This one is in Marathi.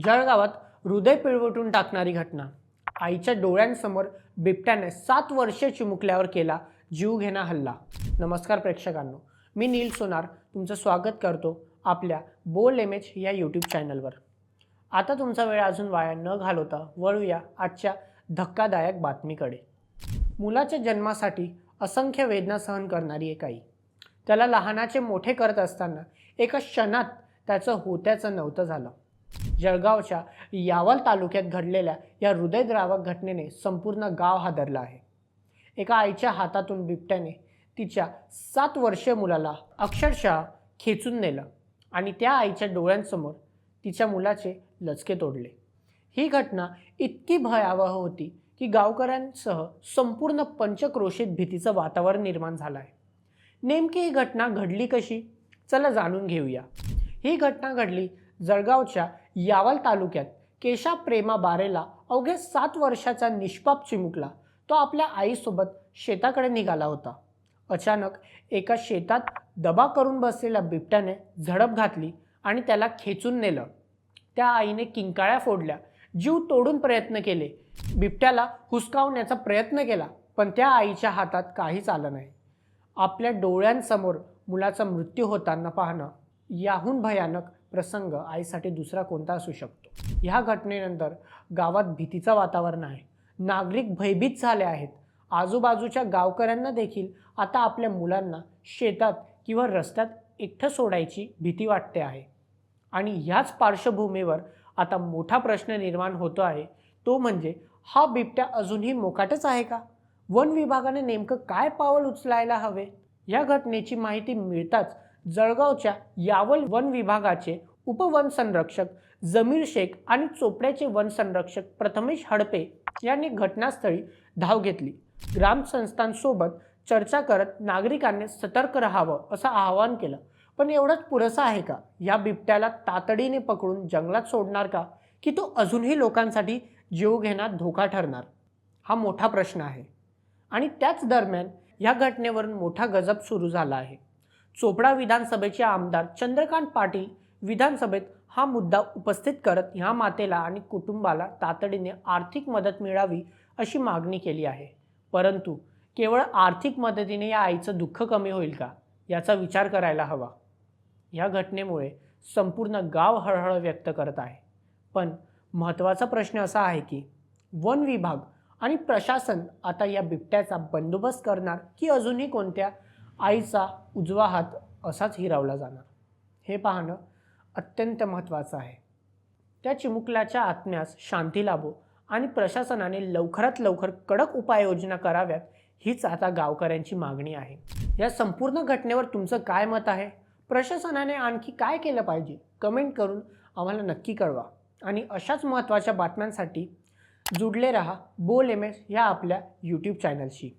जळगावात हृदय पिळवटून टाकणारी घटना. आईच्या डोळ्यांसमोर बिबट्याने सात वर्षे चिमुकल्यावर केला जीवघेणा हल्ला. नमस्कार प्रेक्षकांनो मी नील सोनार तुमचं स्वागत करतो आपल्या बोल एम एच या यूट्यूब चॅनलवर. आता तुमचा वेळ अजून वाया न घालवता वळूया आजच्या धक्कादायक बातमीकडे. मुलाच्या जन्मासाठी असंख्य वेदना सहन करणारी एक आई. त्याला लहानाचे मोठे करत असताना एका क्षणात त्याचं होत्याचं नव्हतं झालं. जळगावच्या यावल तालुक्यात घडलेल्या या हृदयद्रावक घटनेने संपूर्ण गाव हादरला आहे. एका आईच्या हातातून बिबट्याने तिच्या सात वर्षीय मुलाला अक्षरशः खेचून नेलं आणि त्या आईच्या डोळ्यांसमोर तिच्या मुलाचे लचके तोडले. ही घटना इतकी भयावह होती की गावकऱ्यांसह संपूर्ण पंचक्रोशीत भीतीचं वातावरण निर्माण झालं आहे. नेमकी ही घटना घडली कशी? चला जाणून घेऊया. ही घटना घडली जळगावच्या यावल तालुक्यात केशा प्रेमा बारेला अवघ्या सात वर्षाचा निष्पाप चिमुकला. तो आपल्या आईसोबत शेताकडे निघाला होता. अचानक एका शेतात दबा करून बसलेल्या बिबट्याने झडप घातली आणि त्याला खेचून नेलं. त्या आईने किंकाळ्या फोडल्या. जीव तोडून प्रयत्न केले. बिबट्याला हुसकावण्याचा प्रयत्न केला पण त्या आईच्या हातात काहीच आलं नाही. आपल्या डोळ्यांसमोर मुलाचा मृत्यू होताना पाहणं याहून भयानक प्रसंग आईसाठी दुसरा कोणता असू शकतो? ह्या घटनेनंतर गावात भीतीचं वातावरण आहे. नागरिक भयभीत झाले आहेत. आजूबाजूच्या गावकऱ्यांना देखील आता आपल्या मुलांना शेतात किंवा रस्त्यात एकटं सोडायची भीती वाटते आहे. आणि ह्याच पार्श्वभूमीवर आता मोठा प्रश्न निर्माण होतो आहे. तो म्हणजे हा बिबट्या अजूनही मोकाटच आहे का? वन विभागाने नेमकं काय पावल उचलायला हवे? या घटनेची माहिती मिळताच जळगावच्या यावल वन विभागाचे उपवन संरक्षक जमीर शेख आणि चोपड्याचे वन संरक्षक प्रथमेश हडपे यांनी घटनास्थळी धाव घेतली. ग्रामसंस्थांसोबत चर्चा करत नागरिकांनी सतर्क राहावं असं आवाहन केलं. पण एवढंच पुरेसं आहे का? या बिबट्याला तातडीने पकडून जंगलात सोडणार का? की तो अजूनही लोकांसाठी जीवघेणा धोका ठरणार? हा मोठा प्रश्न आहे. आणि त्याच दरम्यान या घटनेवरून मोठा गजब सुरू झाला आहे. चोपडा विधानसभेचे आमदार चंद्रकांत पाटील विधानसभेत हा मुद्दा उपस्थित करत ह्या मातेला आणि कुटुंबाला तातडीने आर्थिक मदत मिळावी अशी मागणी केली आहे. परंतु केवळ आर्थिक मदतीने या आईचं दुःख कमी होईल का? याचा विचार करायला हवा. या घटनेमुळे संपूर्ण गाव हळहळ व्यक्त करत आहे. पण महत्त्वाचा प्रश्न असा आहे की वन विभाग आणि प्रशासन आता या बिबट्याचा बंदोबस्त करणार की अजूनही कोणत्या आईचा उजवा हात असाच हिरावला जाणार. हे पाहणं अत्यंत महत्त्वाचं आहे. त्या चिमुकल्याच्या आत्म्यास शांती लाभो आणि प्रशासनाने लवकरात लवकर कडक उपाययोजना कराव्यात हीच आता गावकऱ्यांची मागणी आहे. या संपूर्ण घटनेवर तुमचं काय मत आहे? प्रशासनाने आणखी काय केलं पाहिजे? कमेंट करून आम्हाला नक्की कळवा. आणि अशाच महत्त्वाच्या बातम्यांसाठी जुडले रहा बोल एम एस ह्या आपल्या यूट्यूब चॅनलशी